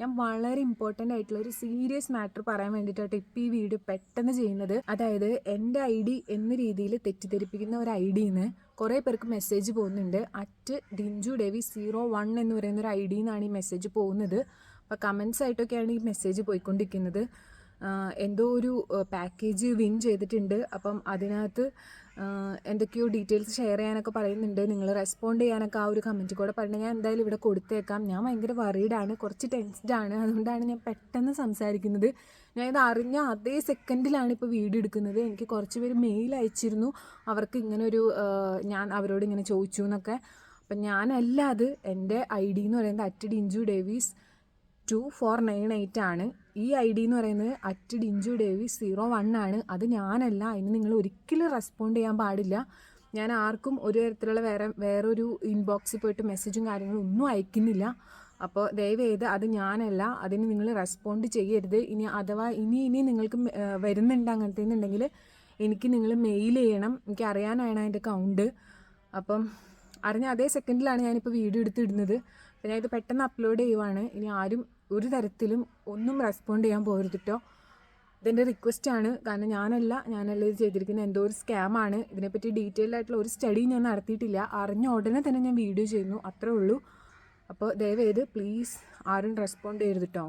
ഞാൻ വളരെ ഇമ്പോർട്ടന്റ് ആയിട്ടുള്ള ഒരു സീരിയസ് മാറ്റർ പറയാൻ വേണ്ടിയിട്ടാണ് ഇപ്പോൾ ഈ വീഡിയോ പെട്ടെന്ന് ചെയ്യുന്നത്. അതായത് എന്റെ ഐ ഡി എന്ന രീതിയിൽ തെറ്റിദ്ധരിപ്പിക്കുന്ന ഒരു ഐ ഡിന്ന് കുറേ പേർക്ക് മെസ്സേജ് പോകുന്നുണ്ട്. At Dinchu Davy zero one എന്ന് പറയുന്ന ഒരു ഐ ഡിന്നാണ് ഈ മെസ്സേജ് പോകുന്നത്. അപ്പോൾ കമൻസ് ആയിട്ടൊക്കെയാണ് ഈ മെസ്സേജ് പോയിക്കൊണ്ടിരിക്കുന്നത്. എന്തോ ഒരു പാക്കേജ് വിൻ ചെയ്തിട്ടുണ്ട്. അപ്പം അതിനകത്ത് എന്തൊക്കെയോ ഡീറ്റെയിൽസ് ഷെയർ ചെയ്യാനൊക്കെ പറയുന്നുണ്ട്. നിങ്ങൾ റെസ്പോണ്ട് ചെയ്യാനൊക്കെ ആ ഒരു കമന്റ് കൂടെ പറഞ്ഞാൽ ഞാൻ എന്തായാലും ഇവിടെ കൊടുത്തേക്കാം. ഞാൻ ഭയങ്കര വറീഡാണ് കുറച്ച് ടെൻസ്ഡ് ആണ്. അതുകൊണ്ടാണ് ഞാൻ പെട്ടെന്ന് സംസാരിക്കുന്നത്. ഞാൻ ഇത് അറിഞ്ഞ അതേ സെക്കൻഡിലാണ് ഇപ്പോൾ വീഡിയോ എടുക്കുന്നത്. എനിക്ക് കുറച്ച് പേര് മെയിൽ അയച്ചിരുന്നു. അവർക്ക് ഇങ്ങനെ ഒരു ഞാൻ അവരോട് ഇങ്ങനെ ചോദിച്ചു എന്നൊക്കെ. അപ്പം ഞാനല്ല അത്. എന്റെ ഐ ഡി എന്ന് പറയുന്നത് at Dinchu Davis two four nine eight ആണ്. ഈ ഐ ഡി എന്ന് പറയുന്നത് at Dinchu Davy zero one ആണ്. അത് ഞാനല്ല. അതിന് നിങ്ങൾ ഒരിക്കലും റെസ്പോണ്ട് ചെയ്യാൻ പാടില്ല. ഞാൻ ആർക്കും ഒരു തരത്തിലുള്ള വേറെ വേറൊരു ഇൻബോക്സിൽ പോയിട്ട് മെസ്സേജും കാര്യങ്ങളും ഒന്നും അയക്കുന്നില്ല. അപ്പോൾ ദയവേത് അത് ഞാനല്ല. അതിന് നിങ്ങൾ റെസ്പോണ്ട് ചെയ്യരുത്. ഇനി അഥവാ ഇനി ഇനി നിങ്ങൾക്ക് വരുന്നുണ്ട് അങ്ങനത്തെ എന്നുണ്ടെങ്കിൽ എനിക്ക് നിങ്ങൾ മെയിൽ ചെയ്യണം. എനിക്ക് അറിയാനാണ് അതിന്റെ കൗണ്ട് അപ്പം അറിഞ്ഞ അതേ സെക്കൻഡിലാണ് ഞാനിപ്പോൾ വീഡിയോ എടുത്ത് ഇടുന്നത്. അപ്പോൾ ഞാൻ ഇത് പെട്ടെന്ന് അപ്ലോഡ് ചെയ്യുവാണ്. ഇനി ആരും ഒരു തരത്തിലും ഒന്നും റെസ്പോണ്ട് ചെയ്യാൻ പോകരുത് കേട്ടോ ഇതെന്റെ റിക്വസ്റ്റ് ആണ്. കാരണം ഞാനല്ല ഞാനല്ല ഇത് ചെയ്തിരിക്കുന്നത്. എന്തോ ഒരു സ്കാമാണ് ഇതിനെപ്പറ്റി ഡീറ്റെയിൽഡ് ആയിട്ടുള്ള ഒരു സ്റ്റഡി ഞാൻ നടത്തിയിട്ടില്ല. അറിഞ്ഞ ഉടനെ തന്നെ ഞാൻ വീഡിയോ ചെയ്യുന്നു. അത്രേ ഉള്ളൂ. അപ്പോൾ ദയവേത് പ്ലീസ് ആരും റെസ്പോണ്ട് ചെയ്യരുത് കേട്ടോ